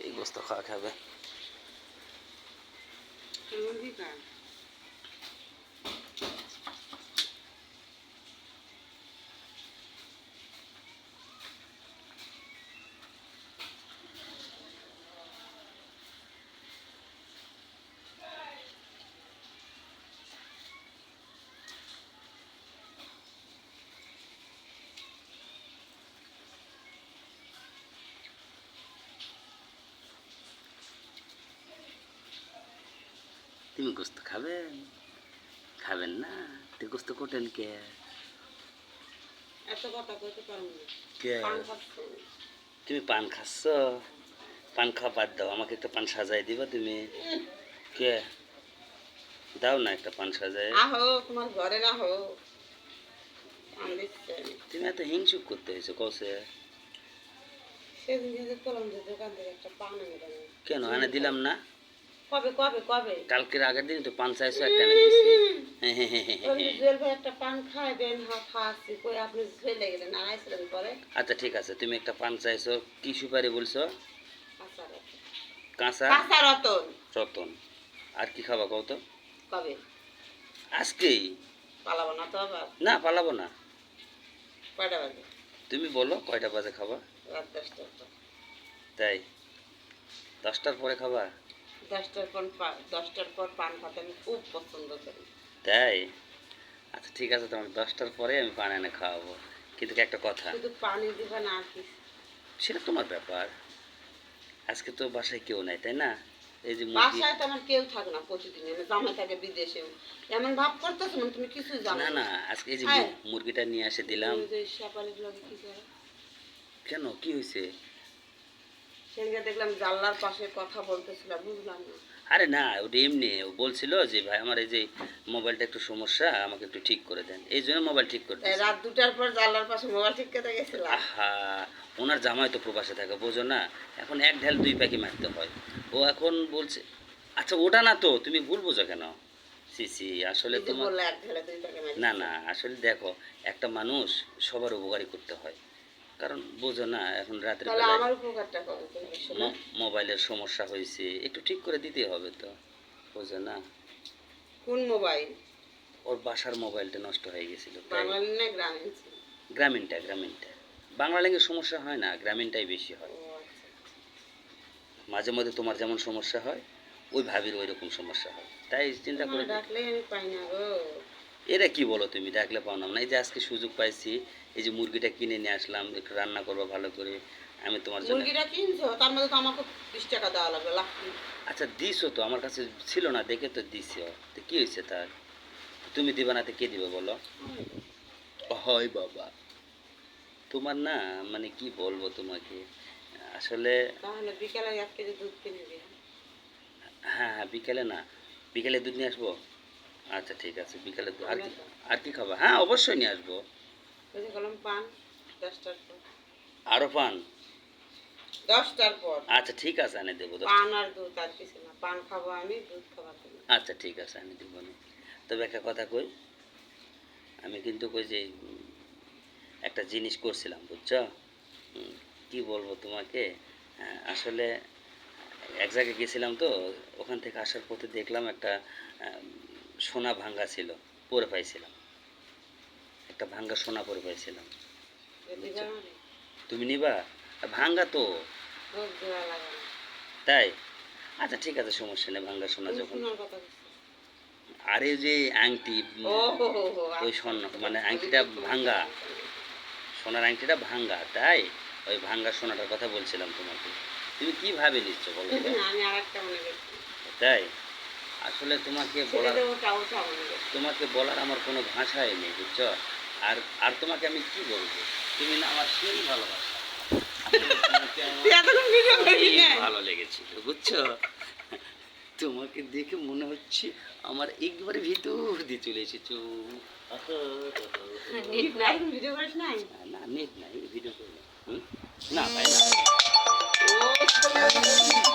সেই গোস্ত খাওয়া খাবে। তুমি গোস্ত খাবেন খাবেন না? তুই গোস্ত কোটেন কে? তুমি পান খাচ্ছ? পান খাওয়া বাদ দাও আমাকে একটা পান সাজাই দিবা তুমি। কে? দাও না একটা পান সাজাই তোমার ঘরে না হো তুমি এত হিংসুক করতে হয়েছে কসে কেন এনে দিলাম না? কবে কবে কবে? কালকের আগের দিন তো পান চাইছো একটা এনে দিছি ওই যে জুয়েল ভাই একটা পান খায় দেন খাচ্ছি কই আপনি চলে গেলেন আর আইছিলেন পরে? আচ্ছা ঠিক আছে তুমি একটা পান চাইছো কি সুপারি বলছো? কাঁচা? কাঁচা রতন। রতন। আর কি খাবা কও তো? কবে? আজকেই। পালাবো না তো আবার? না পালাবো না। কয়টা বাজে? তুমি বলো কয়টা বাজে খাবা? রাত দশটার পর। তাই? দশটার পরে খাবা? দশটার পর দশটার পর পান খাতে আমি খুব পছন্দ করি। তাই? আচ্ছা ঠিক আছে তোমার দশটার পরে আমি পান এনে খাওয়াবো। কিন্তু একটা কথা। শুধু পানি দিবে না আর কি সেটা তোমার ব্যাপার। আজকে তো বাসায় কেউ নাই তাই না? এই যে বাসায় তো আমার কেউ থাকে না প্রতিদিন আমি জামাই থাকে বিদেশে এমন ভাব করতেছো মানে তুমি কিছুই জানো না না। আজকে এই যে হ্যাঁ। মুরগিটা নিয়ে এসে দিলাম। শেফালির কি কেন? কি হয়েছে সেদিনকে দেখলাম জানলার পাশে কথা বলতেছিল বুঝলাম না। আরে না ওটা এমনি ও বলছিল যে ভাই আমার এই যে মোবাইলটা একটু সমস্যা আমাকে একটু ঠিক করে দেন। এই জন্য মোবাইল ঠিক করে রাত দুটার পর জানলার পাশে মোবাইল ঠিক করে গেছিলাম আহা ওনার জামাই তো প্রবাসে থাকে বোঝো না। এখন এক ঢেল দুই প্যাকি মারতে হয়। ও এখন বলছে আচ্ছা ওটা না তো তুমি ভুল বোঝো কেন? সি সি আসলে তোমার না না আসলে দেখো একটা মানুষ সবার উপকারী করতে হয়। কারণ বোঝো না এখন রাতের মোবাইলের সমস্যা হয়েছে একটু ঠিক করে দিতে হবে তো বোঝো না। কোন মোবাইল? ওর বাসার মোবাইলটা নষ্ট হয়ে গেছিল? গ্রামীণটা গ্রামীণটা। বাংলা ল্যাঙ্গুয়েজ সমস্যা হয় না গ্রামীণটাই বেশি হয়। আচ্ছা মাঝে মধ্যে তোমার যেমন সমস্যা হয় ওই ভাবির ওই রকম সমস্যা হয়। তাই চিন্তা করে ডাকলেই আমি পাই না গো। এরা কি বলো তুমি? ডাকলে পাও না। না এই যে আজকে সুযোগ পাইছি এই যে মুরগিটা কিনে নিয়ে আসলাম একটু রান্না করব ভালো করে আমি তোমার জন্য মুরগিটা কিনছো? তার মধ্যে তো আমাকে বিশ টাকা দেওয়া লাগবে লাখ আচ্ছা দিছো তো আমার কাছে ছিল না দেখে তো দিছো। তো কি হয়েছে তার? তুমি দিবা না তো কে দিবে বলো? হয় বাবা। তোমার না মানে কি বলব তোমাকে? আসলে তাহলে বিকালে এক কেজি দুধ কিনে দিও। হ্যাঁ হ্যাঁ বিকেলে না। বিকেলে দুধ নিয়ে আসব? আচ্ছা ঠিক আছে বিকালে আর কি আর কি খাবা? হ্যাঁ অবশ্যই নিয়ে আসব। পান দশটার পর। আরও পান? দশটার পর। আচ্ছা ঠিক আছে এনে দেবো পান আর দুধ আর কিছু না। পান খাব আমি দুধ খাব তুমি আচ্ছা ঠিক আছে আমি দেবো না তবে একটা কথা কই আমি কিন্তু কই যে একটা জিনিস করছিলাম বুঝছ? কি বলব তোমাকে? হ্যাঁ, আসলে এক জায়গায় গেছিলাম তো ওখান থেকে আসার পথে দেখলাম একটা সোনা ভাঙ্গা ছিল পরে পাইছিলাম। একটা ভাঙ্গা সোনা পরে পাইছিলাম। তুমি নিবা? ভাঙ্গা তো। তাই? আচ্ছা ঠিক আছে সমস্যা নেই ভাঙ্গা সোনা যখন। আর এই যে আংটি হো, ওই আচ্ছা, স্বর্ণ আচ্ছা, মানে আচ্ছা, আংটিটা ভাঙ্গা। সোনার আংটিটা ভাঙ্গা তাই? ওই ভাঙ্গা সোনাটার কথা বলছিলাম তোমাকে। তুমি কি ভাবে নিচ্ছ বলো তাই? আসলে তোমাকে বলার তোমাকে বলার আমার কোনো ভাষাই নেই বুঝছ? আর আর তোমাকে আমি কি বলব? তুমি না আমার সেই ভালোবাসা। ভালো লেগেছিল বুঝছ? তোমাকে দেখে মনে হচ্ছে আমার একবারে ভিতর দিয়ে চলে এসেছ। না নেট নাই ভিডিও করি না। না ভাই না।